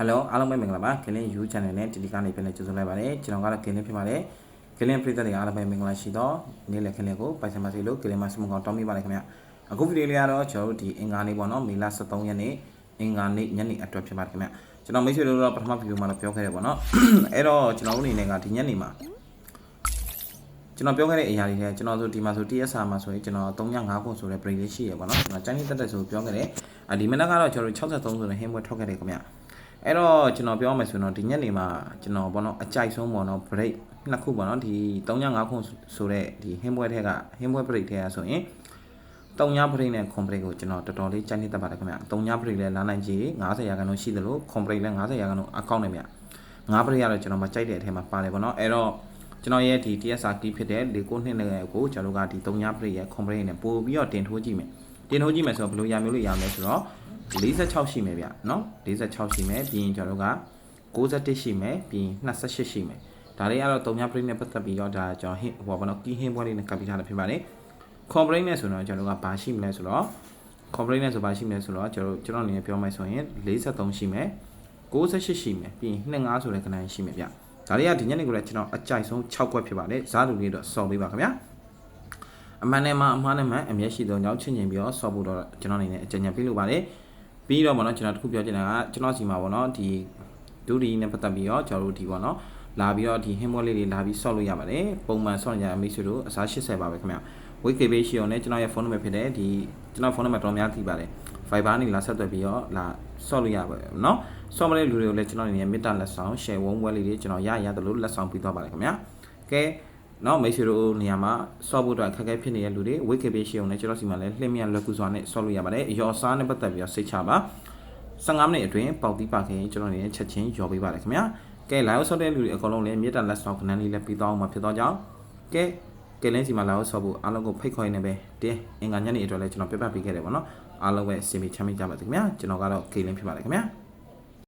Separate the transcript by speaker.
Speaker 1: ဟယ်လိုအားလုံးပဲမင်္ဂလာပါကလင်း You Channel နဲ့ဒီဒီကနေပြန်လဲကြိုဆိုလိုက်ပါတယ်ကျွန်တော်ကတော့ကလင်းဖြစ်ပါတယ်ကလင်းပရိသတ်တွေအားလုံးပဲမင်္ဂလာရှိတော့နေ့လည်ကလင်းကိုပိုင်ဆိုင်ပါစေလို့ကလင်းမစမကောင်တောင်းမိပါတယ်ခင်ဗျအခုဗီဒီယိုလေးကတော့ကျွန်တော်တို့ဒီအင်္ဂါနေ့ပေါ့နော်မေလ23ရက်နေ့အင်္ဂါနေ့ညနေအတွက်ဖြစ်ပါတယ်ခင်ဗျကျွန်တော်မိတ်ဆွေတို့တော့ပထမဗီဒီယိုမှာတော့ပြောခဲ့တယ်ပေါ့နော်အဲ့တော့ကျွန်တော်တို့အနေနဲ့ကဒီညနေမှာကျွန်တော်ပြောခဲ့တဲ့အရာတွေနဲ့ကျွန်တော်ဆိုဒီမှာဆို TSR မှာဆိုရင်ကျွန်တော်305ခုဆိုတဲ့ break လေးရှိရပါတော့ကျွန်တော်ကျန်းနေတက်တက်ဆိုပြောခဲ့တယ်အဒီမနက်ကတော့ကျွန်တော်63ဆိုတဲ့ဟင်းပွဲထွက်ခဲ့တယ်ခင်ဗျ အဲ့တော့ကျွန်တော်ပြောမယ်ဆိုတော့ဒီညနေမှာကျွန်တော်ဘောနော်အကြိုက်ဆုံးပေါ့နော် break နှစ်ခုပေါ့နော်ဒီ305ခုဆိုတဲ့ဒီဟင်းပွဲထဲကဟင်းပွဲ break ထဲကဆိုရင်3ည break နဲ့ complete ကိုကျွန်တော်တော်တော်လေးကြိုက်နေတတ်ပါတယ်ခင်ဗျ3ည break လည်းလာနိုင်ကြီး90ရာခိုင်နှုန်းရှိတယ်လို့ complete လည်း90ရာခိုင်နှုန်းအကောင့်နဲ့ဗျ9 break ကတော့ကျွန်တော်မကြိုက်တဲ့အထက်မှာပါတယ်ပေါ့နော်အဲ့တော့ကျွန်တော်ရဲ့ဒီ TSR key ဖြစ်တဲ့လေကိုနှစ်နဲ့ကိုကျွန်တော်တို့ကဒီ3ည break ရဲ့ complete နဲ့ပို့ပြီးတော့တင်ထိုးကြည့်မယ်တင်ထိုးကြည့်မယ်ဆိုတော့ဘယ်လိုရမျိုးလို့ရမလဲဆိုတော့ 46ရှိမယ်ဗျနော်46ရှိမယ်ပြီးရင်ကျွန်တော်တို့က61ရှိမယ်ပြီးရင်28ရှိမယ်ဒါလေးကတော့3ည break နဲ့ပတ်သက်ပြီးတော့ဒါကျွန်တော်ဟင်းဟိုပါဘောနော် key ဟင်းပွဲလေးနဲ့ကပ်ပြီးထားတာဖြစ်ပါတယ် complaint နဲ့ဆိုတော့ကျွန်တော်တို့ကဘာရှိမလဲဆိုတော့ complaint နဲ့ဆိုဘာရှိမလဲဆိုတော့ကျွန်တော်ကျွန်တော်အနေနဲ့ပြောမယ်ဆိုရင်43ရှိမယ်68ရှိမယ်ပြီးရင်25ဆိုတဲ့ကဏ္ဍရှိမယ်ဗျဒါတွေကဒီညနေကိုလည်းကျွန်တော်အကြိုက်ဆုံး6ခွက်ဖြစ်ပါတယ်ဇာတူလေးတော့စော်ပေးပါခင်ဗျာအမှန်နဲ့မှအမှားနဲ့မှအမျက်ရှိသောကြောင့်ချင်းချင်းပြီးတော့စော်ဖို့တော့ကျွန်တော်အနေနဲ့အကြံဉာဏ်ပေးလိုပါတယ် ပြီးတော့ဗောနော်ကျွန်တော်တခုပြောချင်တာကကျွန်တော်စီမှာဗောနော်ဒီဒူဒီနဲ့ပတ်သက်ပြီးတော့ကျွန်တော်တို့ဒီဗောနော်လာပြီးတော့ဒီဟင်းပွဲလေးတွေလာပြီးဆော့လို့ရပါတယ်ပုံမှန်ဆော့နေကြမိတ်ဆွေတို့အစား80ပါပဲခင်ဗျာ wiki page ရှိအောင်နဲ့ကျွန်တော်ရဲ့ဖုန်းနံပါတ်ဖြစ်တဲ့ဒီကျွန်တော်ဖုန်းနံပါတ်တော်များသိပါတယ် Viber နေလာဆက်သွယ်ပြီးတော့လာဆော့လို့ရပါတယ်เนาะဆော့မတဲ့လူတွေကိုလည်းကျွန်တော်အနေနဲ့မေတ္တာလက်ဆောင် share ဝုန်းဝဲလေးတွေကျွန်တော်ရရတယ်လို့လက်ဆောင်ပေးသွားပါတယ်ခင်ဗျာကဲ နော်မိတ်ဆွေတို့နေရာမှာဆော့ဖို့အတွက်အခက်အခဲဖြစ်နေတဲ့လူတွေ weight cap ရှိအောင်လည်းကျွန်တော်စီမှာလည်းလှည့်မြန်လွယ်ကူစွာနဲ့ဆော့လို့ရပါတယ်။ရော်စားနဲ့ပတ်သက်ပြီးတော့စိတ်ချပါ15မိနစ်အတွင်းပေါက်ပြီးပါခင်ကျွန်တော်နေချက်ချင်းရော်ပေးပါရခင်ဗျာ။ကဲ live ဆော့တဲ့လူတွေအကုန်လုံးလည်းမြေတ္တလက်ဆောင်ခဏလေးလည်းပြီးသွားအောင်မှာဖြစ်တော့ကြောင်းကဲကဲလင်းစီမှာ live ဆော့ဖို့အားလုံးကိုဖိတ်ခေါ်နေပဲတင်းအင်္ဂါညနေအတွက်လည်းကျွန်တော်ပြပပေးခဲ့တယ်ပေါ့နော်။အားလုံးပဲအစီအမီချမ်းမြေ့ကြပါခင်ဗျာ။ကျွန်တော်ကတော့ကဲလင်းဖြစ်ပါတယ်ခင်ဗျာ။